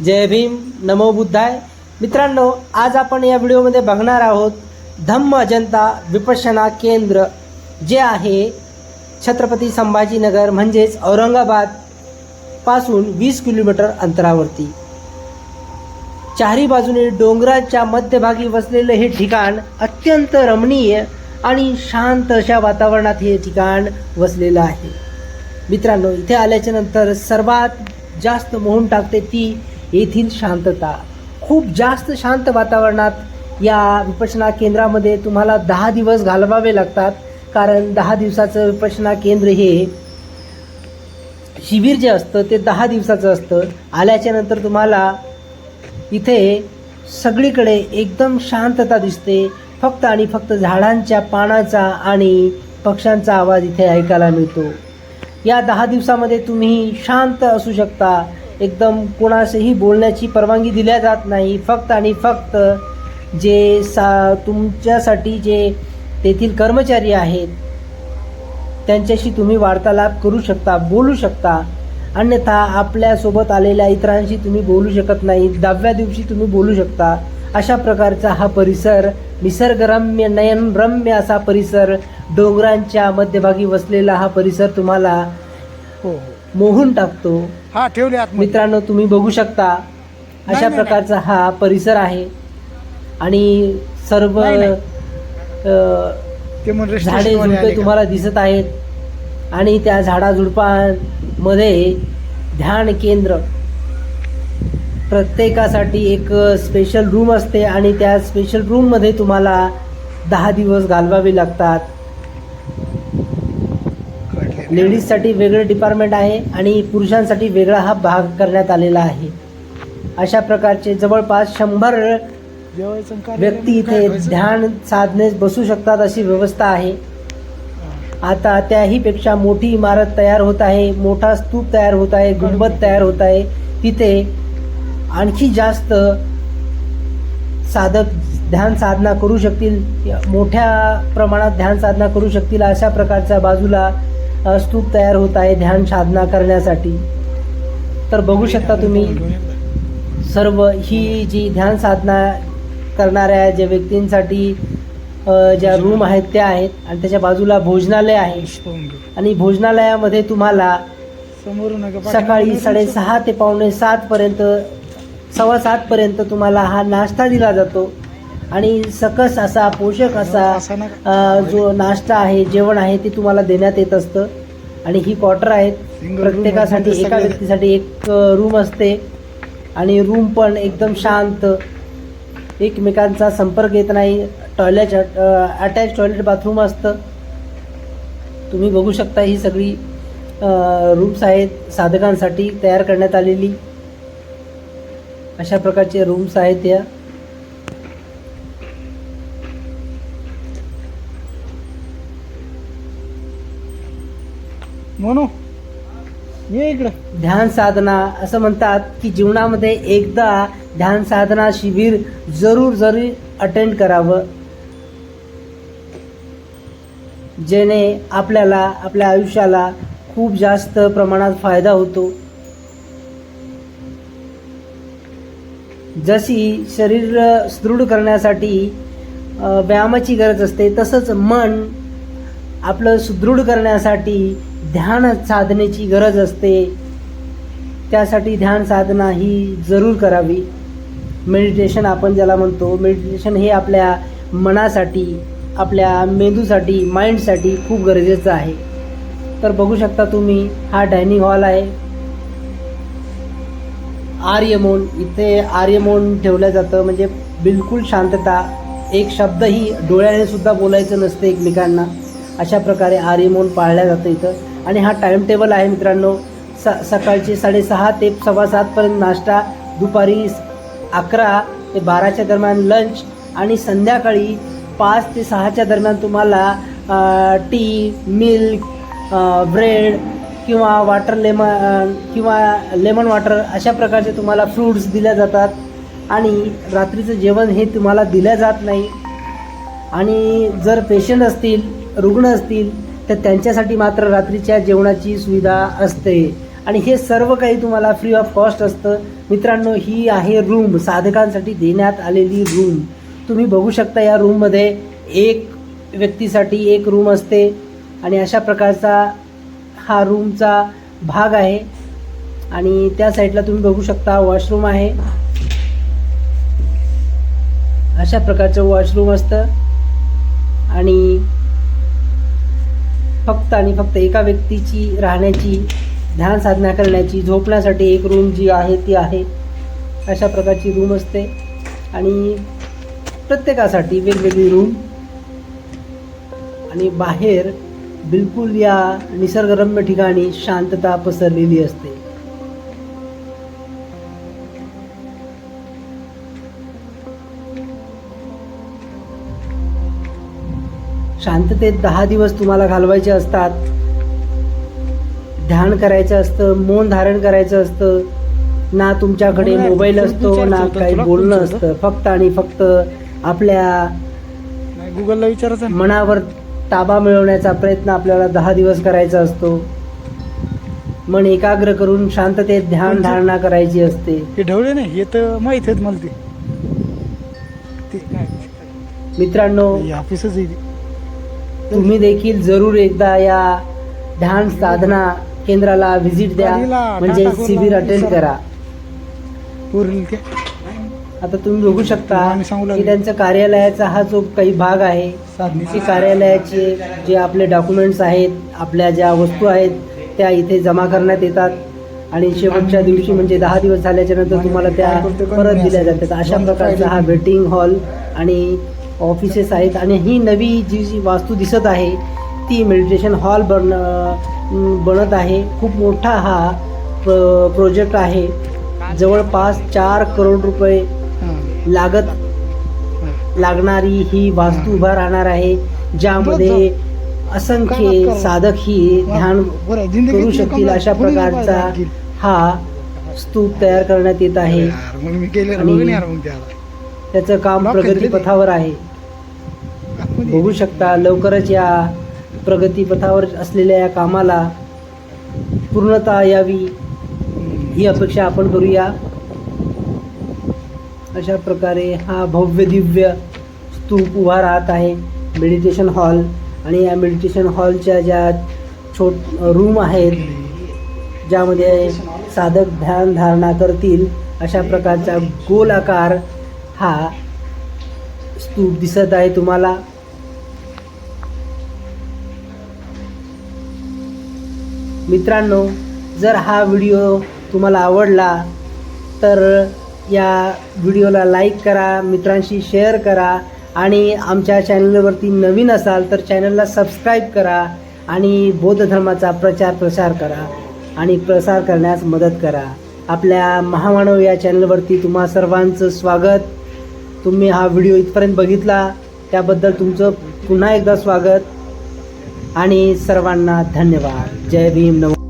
जय भीम नमो बुद्धाय. मित्रांनो आज आपण या व्हिडिओमध्ये बघणार आहोत धम्म अजंता विपशना केंद्र जे आहे छत्रपती संभाजीनगर म्हणजेच औरंगाबादपासून वीस किलोमीटर अंतरावरती. चारी बाजूने डोंगराच्या मध्यभागी वसलेलं हे ठिकाण अत्यंत रमणीय आणि शांत अशा वातावरणात हे ठिकाण वसलेलं आहे. मित्रांनो इथे आल्याच्यानंतर सर्वात जास्त मोहून टाकते ती येथील शांतता. खूप जास्त शांत वातावरणात या विपश्यना केंद्रामध्ये तुम्हाला दहा दिवस घालवावे लागतात. कारण दहा दिवसाचं विपश्यना केंद्र हे शिबिर जे असतं ते दहा दिवसाचं असतं. आल्याच्यानंतर तुम्हाला इथे सगळीकडे एकदम शांतता दिसते. फक्त आणि फक्त झाडांच्या पानाचा आणि पक्ष्यांचा आवाज इथे ऐकायला मिळतो. या दहा दिवसामध्ये तुम्ही शांत असू शकता. एकदम कोणाशीही बोलण्याची परवानगी दिल्या जात नाही. फक्त आणि फक्त जे सा तुमच्यासाठी जे तेथील कर्मचारी आहेत त्यांच्याशी तुम्ही वार्तालाप करू शकता बोलू शकता. अन्यथा आपल्यासोबत आलेल्या इतरांशी तुम्ही बोलू शकत नाही दहाव्या दिवशी तुम्ही बोलू शकता. अशा प्रकारचा हा परिसर निसर्गरम्य नयनरम्य असा परिसर डोंगरांच्या मध्यभागी वसलेला हा परिसर तुम्हाला हो. हो मोहून टाकतो. हा ठेवले मित्रांनो तुम्ही बघू शकता अशा. प्रकारचा हा परिसर आहे. आणि सर्व झाडे झुडपे तुम्हाला दिसत आहेत. आणि त्या झाडाझुडपांमध्ये ध्यान केंद्र. प्रत्येकासाठी एक स्पेशल रूम असते आणि त्या स्पेशल रूममध्ये तुम्हाला दहा दिवस घालवावे लागतात. लेडीजसाठी वेगळं डिपार्टमेंट आहे आणि पुरुषांसाठी वेगळा हा भाग करण्यात आलेला आहे. अशा प्रकारचे जवळपास शंभर व्यक्ती इथे ध्यान साधनेस बसू शकतात अशी व्यवस्था आहे. आता त्याहीपेक्षा मोठी इमारत तयार होत आहे मोठा स्तूप तयार होत आहे गुंबद तयार होत आहे. तिथे आणखी जास्त साधक ध्यान साधना करू शकतील मोठ्या प्रमाणात ध्यान साधना करू शकतील अशा प्रकारच्या बाजूला स्तूप तयार होत आहे ध्यान साधना करण्यासाठी. तर बघू शकता तुम्ही सर्व ही जी ध्यान साधना करणाऱ्या ज्या व्यक्तींसाठी ज्या रूम आहेत त्या आहेत. आणि त्याच्या बाजूला भोजनालय आहे. आणि भोजनालयामध्ये तुम्हाला सकाळी साडेसहा ते पावणे सात पर्यंत सव्वा सात पर्यंत तुम्हाला हा नाश्ता दिला जातो. आणि सकस असा पोषक असा जो नाश्ता आहे जेवण आहे ते तुम्हाला देण्यात येत असतं. आणि ही क्वार्टर आहेत प्रत्येकासाठी मध्ये एका व्यक्तीसाठी एक रूम असते. आणि रूम पण एकदम शांत. एकमेकांचा संपर्क येत नाही. टॉयलेट अटॅच टॉयलेट बाथरूम असतं. तुम्ही बघू शकता ही सगळी रूम्स आहेत साधकांसाठी तयार करण्यात आलेली. अशा प्रकारचे रूम्स आहेत या. म्हणू ये इकडं. ध्यान साधना असं म्हणतात की जीवनामध्ये एकदा ध्यान साधना शिबिर जरूर जरूर अटेंड करावं. जेणे आपल्याला आपल्या आयुष्याला खूप जास्त प्रमाणात फायदा होतो. जशी शरीर सुदृढ करण्यासाठी व्यायामाची गरज असते तसंच मन आपलं सुदृढ करण्यासाठी ध्यान साधनेची गरज असते. त्यासाठी ध्यान साधना ही जरूर करावी. मेडिटेशन आपण ज्याला म्हणतो मेडिटेशन हे आपल्या मनासाठी आपल्या मेंदूसाठी माइंडसाठी खूप गरजेचं आहे. तर बघू शकता तुम्ही हा डायनिंग हॉल आहे. आर्यमोन इथे आर्यमोन ठेवलं जातं. म्हणजे बिलकुल शांतता. एक शब्दही डोळ्याने सुद्धा बोलायचं नसते एकमेकांना. अशा प्रकारे आर्यमोन पाळल्या जातं इथं. आणि हा टाईम टेबल आहे मित्रांनो. स सकाळचे साडेसहा ते सव्वा सातपर्यंत नाश्ता दुपारी अकरा ते बाराच्या दरम्यान लंच आणि संध्याकाळी पाच ते सहाच्या दरम्यान तुम्हाला टी मिल्क ब्रेड किंवा वॉटर लेमन किंवा लेमन वॉटर अशा प्रकारचे तुम्हाला फ्रूट्स दिल्या जातात. आणि रात्रीचं जेवण हे तुम्हाला दिलं जात नाही. आणि जर पेशंट असतील रुग्ण असतील तर त्यांच्यासाठी मात्र रात्रीच्या जेवणाची सुविधा असते. आणि हे सर्व काही तुम्हाला फ्री ऑफ कॉस्ट असतं. मित्रांनो ही आहे रूम साधकांसाठी देण्यात आलेली रूम तुम्ही बघू शकता या रूममध्ये एक व्यक्तीसाठी एक रूम असते. आणि अशा प्रकारचा हा रूमचा भाग आहे. आणि त्या साईडला तुम्ही बघू शकता वॉशरूम आहे. अशा प्रकारचं वॉशरूम असतं. आणि फक्त आणि फक्त एका व्यक्तीची राहण्याची ध्यान साधना करण्याची झोपण्यासाठी एक रूम जी आहे ती आहे. अशा प्रकारची रूम असते. आणि प्रत्येकासाठी वेगवेगळी रूम आणि बाहेर बिलकुल या निसर्गरम्य ठिकाणी शांतता पसरलेली असते. शांततेत दहा दिवस तुम्हाला घालवायचे असतात. ध्यान करायचं असतं मौन धारण करायचं असतं. ना तुमच्याकडे मला मोबाईल असतो ना काही बोलणं असतं. फक्त आणि फक्त आपल्या गुगलला विचारायचं मनावर ताबा मिळवण्याचा प्रयत्न आपल्याला दहा दिवस करायचा असतो. मन एकाग्र करून शांततेत ध्यान धारणा करायची असते. हे ढवळे नाही हे तर माहीत आहेत मला ते. मित्रांनो हे ऑफिसच. तुम्ही देखील जरूर एकदा या ध्यान साधना केंद्राला व्हिजिट द्या. म्हणजे शिबिर अटेंड. करा. आता तुम्ही बघू शकता. की त्यांचं कार्यालयाचा हा जो काही भाग आहे की कार्यालयाचे जे आपले डॉक्युमेंट्स आहेत आपल्या ज्या वस्तू आहेत त्या इथे जमा करण्यात येतात. आणि शेवटच्या दिवशी म्हणजे दहा दिवस झाल्याच्यानंतर तुम्हाला त्या परत दिल्या जातात. अशा प्रकारचा हा वेटिंग हॉल आणि ऑफिसेस आहेत आणि ही नवी जी जी वास्तू दिसत आहे ती मेडिटेशन हॉल बन बनत आहे. खूप मोठा हा प्र प्रोजेक्ट आहे. जवळपास चार करोड रुपये. लागत. लागणारी ही वास्तू उभा राहणार आहे ज्यामध्ये असंख्य साधक ही ध्यान करू शकतील अशा प्रकारचा. हा स्तूप तयार करण्यात येत आहे. त्याचं काम Lock प्रगती केलेलं आहे. पथावर आहे आतमध्ये बघू शकता लवकरच या प्रगती पथावर असलेल्या या कामाला पूर्णता यावी. ही अपेक्षा आपण करूया अशा प्रकारे हा भव्य दिव्य स्तूप उभा राहत आहे मेडिटेशन हॉल आणि या मेडिटेशन हॉलच्या ज्या छोट रूम आहेत ज्यामध्ये साधक ध्यान धारणा करतील अशा प्रकारचा गोल आकार हा. स्तूप दिसत आहे तुम्हाला. मित्रांनो जर हा व्हिडिओ तुम्हाला आवडला तर या व्हिडिओला लाईक करा मित्रांशी शेअर करा आणि आमच्या चॅनलवरती नवीन असाल तर चॅनलला सबस्क्राईब करा आणि बौद्ध धर्माचा प्रचार प्रसार करा आणि प्रसार करण्यास मदत करा. आपल्या महामानव या चॅनलवरती तुम्हा सर्वांचं स्वागत. तुम्ही हा व्हिडिओ इथपर्यंत बघितला त्याबद्दल तुमचं पुन्हा एकदा स्वागत. आणि सर्वांना धन्यवाद. जय भीम. नमो